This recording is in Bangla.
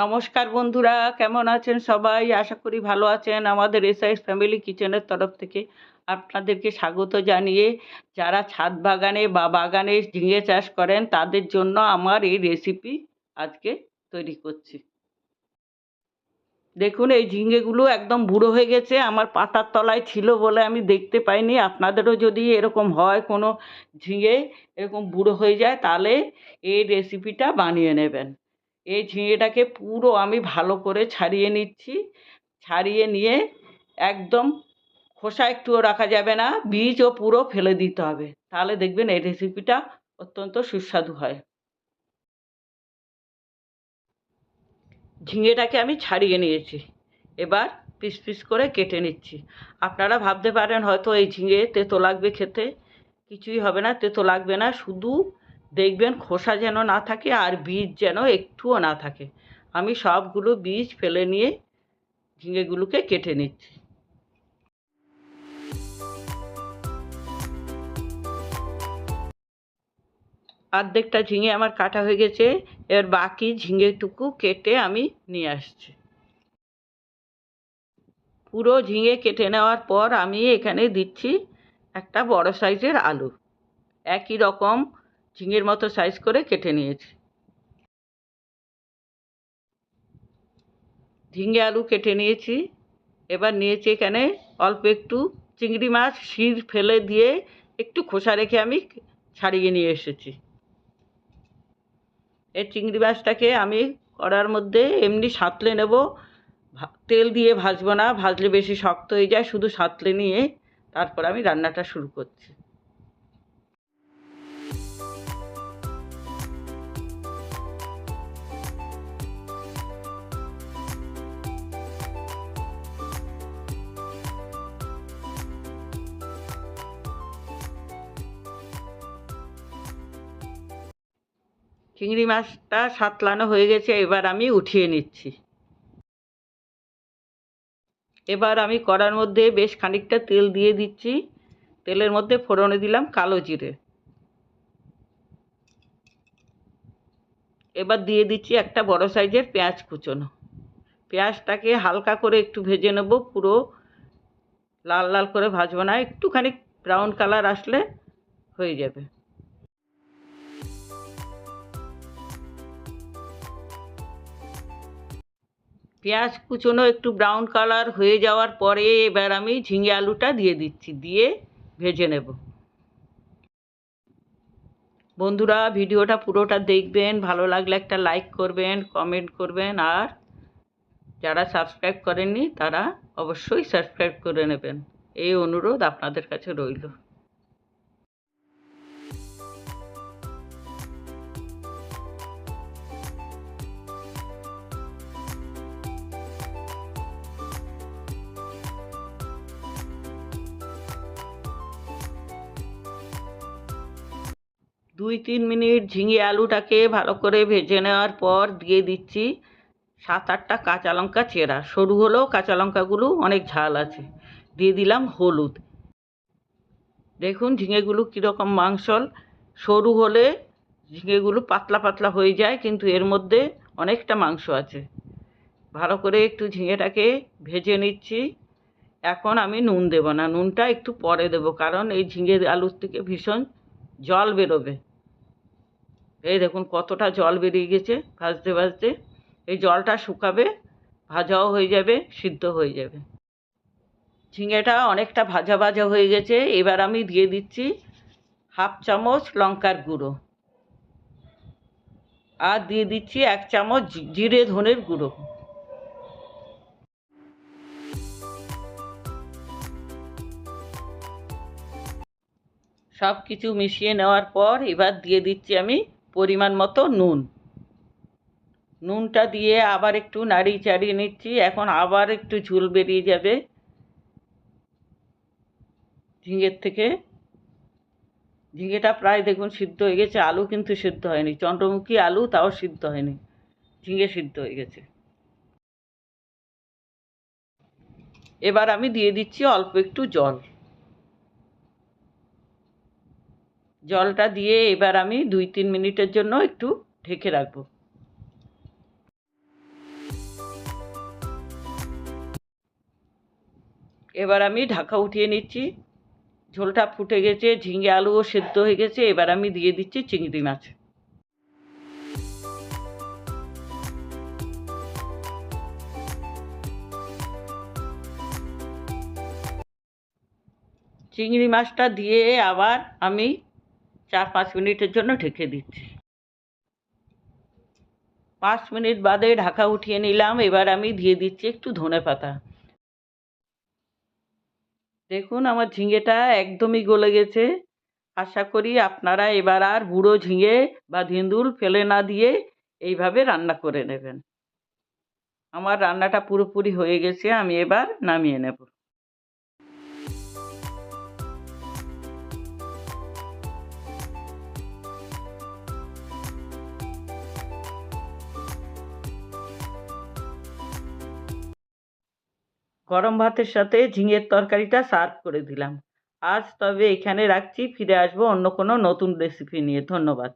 নমস্কার বন্ধুরা, কেমন আছেন সবাই? আশা করি ভালো আছেন। আমাদের এসআইস ফ্যামিলি কিচেনের তরফ থেকে আপনাদেরকে স্বাগত জানিয়ে, যারা ছাদ বাগানে বা বাগানে ঝিঙে চাষ করেন, তাদের জন্য আমার এই রেসিপি আজকে তৈরি করছি। দেখুন, এই ঝিঙেগুলো একদম বুড়ো হয়ে গেছে। আমার পাতার তলায় ছিল বলে আমি দেখতে পাইনি। আপনাদেরও যদি এরকম হয় কোনো ঝিঙে এরকম বুড়ো হয়ে যায়, তাহলে এই রেসিপিটা বানিয়ে নেবেন। এই ঝিঙেটাকে পুরো আমি ভালো করে ছাড়িয়ে নিচ্ছি। ছাড়িয়ে নিয়ে একদম খোসা একটুও রাখা যাবে না, বীজও পুরো ফেলে দিতে হবে। তাহলে দেখবেন এই রেসিপিটা অত্যন্ত সুস্বাদু হয়। ঝিঙেটাকে আমি ছাড়িয়ে নিয়েছি। এবার পিস পিস করে কেটে নিচ্ছি। আপনারা ভাবতে পারেন হয়তো এই ঝিঙে তেতো লাগবে খেতে। কিছুই হবে না, তেতো লাগবে না। শুধু দেখবেন খোসা যেন না থাকে আর বীজ যেন একটুও না থাকে। আমি সবগুলো বীজ ফেলে নিয়ে ঝিঙেগুলোকে কেটে নিচ্ছি। অর্ধেকটা ঝিঙে আমার কাটা হয়ে গেছে, এবার বাকি ঝিঙেটুকু কেটে আমি নিয়ে আসছি। পুরো ঝিঙে কেটে নেওয়ার পর আমি এখানে দিচ্ছি একটা বড় সাইজের আলু। একই রকম ঝিঙের মতো সাইজ করে কেটে নিয়েছি। ঝিঙে আলু কেটে নিয়েছি। এবার নিয়েছি এখানে অল্প একটু চিংড়ি মাছ, শির ফেলে দিয়ে একটু খোসা রেখে আমি ছাড়িয়ে নিয়ে এসেছি। এই চিংড়ি মাছটাকে আমি কড়ার মধ্যে এমনি সাঁতলে নেব। তেল দিয়ে ভাজবো না, ভাজলে বেশি শক্ত হয়ে যায়, শুধু সাঁতলে নিয়ে তারপর আমি রান্নাটা শুরু করছি। চিংড়ি মাছটা সাতলানো হয়ে গেছে, এবার আমি উঠিয়ে নিচ্ছি। এবার আমি কড়ার মধ্যে বেশ খানিকটা তেল দিয়ে দিচ্ছি। তেলের মধ্যে ফোড়নে দিলাম কালো জিরে। এবার দিয়ে দিচ্ছি একটা বড় সাইজের পেঁয়াজ কুচোনো। পেঁয়াজটাকে হালকা করে একটু ভেজে নেব, পুরো লাল লাল করে ভাজবো না, একটুখানি ব্রাউন কালার আসলে হয়ে যাবে। পেঁয়াজ কুচোনো একটু ব্রাউন কালার হয়ে যাওয়ার পরে এবার আমি ঝিঙে আলুটা দিয়ে দিচ্ছি, দিয়ে ভেজে নেব। বন্ধুরা, ভিডিওটা পুরোটা দেখবেন, ভালো লাগলে একটা লাইক করবেন কমেন্ট করবেন, আর যারা সাবস্ক্রাইব করেননি তারা অবশ্যই সাবস্ক্রাইব করে নেবেন। এই অনুরোধ আপনাদের কাছে রইল। দুই তিন মিনিট ঝিঙে আলুটাকে ভালো করে ভেজে নেওয়ার পর দিয়ে দিচ্ছি সাত আটটা কাঁচা লঙ্কা চেরা। সরু হলেও কাঁচা লঙ্কাগুলো অনেক ঝাল আছে। দিয়ে দিলাম হলুদ। দেখুন ঝিঙেগুলো কীরকম মাংসল। সরু হলে ঝিঙেগুলো পাতলা পাতলা হয়ে যায়, কিন্তু এর মধ্যে অনেকটা মাংস আছে। ভালো করে একটু ঝিঙেটাকে ভেজে নিচ্ছি। এখন আমি নুন দেব না। নুনটা একটু পরে দেব, কারণ এই ঝিঙে আলুর থেকে ভীষণ জল বেরোবে। এই দেখুন কতটা জল বেরিয়ে গেছে, ভাজতে ভাজতে। এই জলটা শুকাবে, ভাজাও হয়ে যাবে, সিদ্ধ হয়ে যাবে। ঝিঙেটা অনেকটা ভাজা ভাজা হয়ে গেছে, এবার আমি দিয়ে দিচ্ছি হাফ চামচ লঙ্কার গুঁড়ো। আর দিয়ে দিচ্ছি এক চামচ জিরে ধনের গুঁড়ো। সব কিছু মিশিয়ে নেওয়ার পর এবার দিয়ে দিচ্ছি আমি পরিমাণ মতো নুন। নুনটা দিয়ে আবার একটু নাড়িয়ে চাড়িয়ে নিচ্ছি। এখন আবার একটু ঝুল বেরিয়ে যাবে। ঝিঙের থেকে। ঝিঙেটা প্রায় দেখুন সিদ্ধ হয়ে গেছে। আলু কিন্তু সিদ্ধ হয়নি। চন্দ্রমুখী আলু তাও সিদ্ধ হয়নি। ঝিঙে সিদ্ধ হয়ে গেছে। এবার আমি দিয়ে দিচ্ছি অল্প একটু জল। জলটা দিয়ে এবার আমি দুই তিন মিনিটের জন্য একটু ঢেকে রাখব। এবার আমি ঢাকা উঠিয়ে নিচ্ছি। ঝোলটা ফুটে গেছে, ঝিঙে আলুও সেদ্ধ হয়ে গেছে, এবার আমি দিয়ে দিচ্ছি চিংড়ি মাছ। চিংড়ি মাছটা দিয়ে আবার আমি চার পাঁচ মিনিটের জন্য ঢেকে দিচ্ছি। পাঁচ মিনিট বাদে ঢাকা উঠিয়ে নিলাম, এবার আমি দিয়ে দিচ্ছি একটু ধনে পাতা। দেখুন, আমার ঝিঙেটা একদমই গলে গেছে। আশা করি আপনারা এবার আর বুড়ো ঝিঙে বা ধেঁদুল ফেলে না দিয়ে এইভাবে রান্না করে নেবেন। আমার রান্নাটা পুরোপুরি হয়ে গেছে, আমি এবার নামিয়ে নেব। গরম ভাতের সাথে ঝিঙের তরকারিটা সার্ভ করে দিলাম। আজ তবে এখানে রাখছি, ফিরে আসব অন্য কোনো নতুন রেসিপি নিয়ে। ধন্যবাদ।